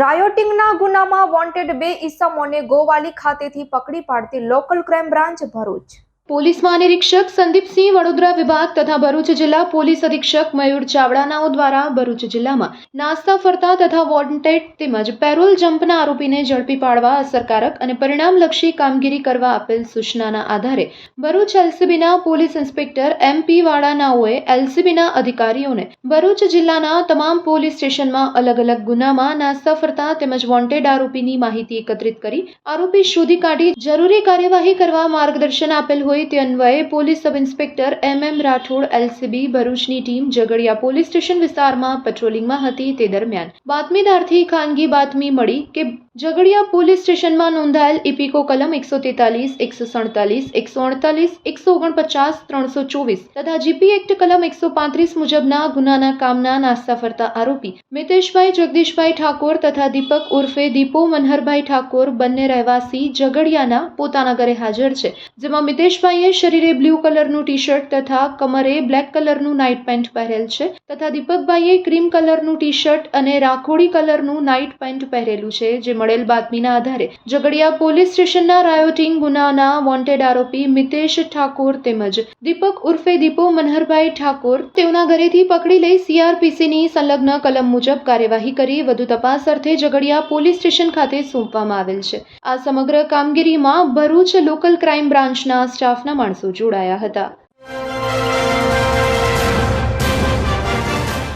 રાયોટિંગના ગુનામાં વોન્ટેડ બે ઇસમોને ગોવાલી ખાતેથી પકડી પાડતી local crime branch Bharuch. Police મહાનિરીક્ષક Sandipsinh Vadodara વિભાગ તથા ભરૂચ જિલ્લા પોલીસ અધિક્ષક મયુર ચાવડાનાઓ દ્વારા ભરૂચ જિલ્લામાં નાસ્તા ફરતા તથા વોન્ટેડ તેમજ પેરોલ જમ્પના આરોપીને ઝડપી પાડવા અસરકારક અને પરિણામલક્ષી કામગીરી કરવા આપેલ સૂચનાના આધારે ભરૂચ એલસીબીના પોલીસ ઇન્સ્પેક્ટર એમ પી વાડાનાઓએ એલસીબીના અધિકારીઓને ભરૂચ જિલ્લાના તમામ પોલીસ સ્ટેશનમાં અલગ અલગ ગુનામાં નાસ્તા ફરતા તેમજ વોન્ટેડ આરોપીની માહિતી એકત્રિત કરી આરોપી શોધી કાઢી જરૂરી કાર્યવાહી કરવા માર્ગદર્શન આપેલ હોય તે અન્વયે police sub inspector M M Rathod, LCB, ભરૂચની ટીમ ઝઘડિયા પોલીસ સ્ટેશન વિસ્તારમાં પેટ્રોલિંગમાં હતી તે દરમિયાન. બાતમીદારથી ખાનગી બાતમી મળી કે ઝઘડિયા પોલીસ સ્ટેશનમાં નોંધાયેલ ઇપિકો કલમ એકસો તેતાલીસ, એકસો સડતાલીસ, એકસો અડતાલીસ, એકસો ઓગણપચાસ, ત્રણસો ચોવીસ તથા જીપી એક્ટ કલમ એકસો પાંત્રીસ મુજબના ગુનાના કામના નાસ્તા ફરતા આરોપી મિતેશભાઈ, જગદીશભાઈ ઠાકોર તથા દીપક ઉર્ફે દીપો મનહરભાઈ ઠાકોર બંને રહેવાસી ઝઘડિયાના પોતાના ઘરે હાજર છે, જેમાં મિતેશભાઈએ શરીરે બ્લુ કલરનું ટી શર્ટ તથા કમરે બ્લેક કલરનું નાઇટ પેન્ટ પહેરેલ છે તથા દીપકભાઈએ ક્રીમ કલરનું ટી શર્ટ અને રાખોડી કલરનું નાઇટ પેન્ટ પહેરેલું છે, જે મળેલ બાતમીના આધારે ઝઘડિયા પોલીસ સ્ટેશનના રાયોટિંગ ગુનાના વોન્ટેડ આરોપી મિતેશ ઠાકોર તેમજ દીપક ઉર્ફે દીપો મનહરભાઈ ઠાકોર તેઓના ઘરેથી પકડી લઈ સીઆરપીસીની સંલગ્ન કલમ મુજબ કાર્યવાહી કરી વધુ તપાસ અર્થે ઝઘડિયા પોલીસ સ્ટેશન ખાતે સોંપવામાં આવેલ છે. આ સમગ્ર કામગીરીમાં ભરૂચ લોકલ ક્રાઇમ બ્રાન્ચના સ્ટાફના માણસો જોડાયા હતા.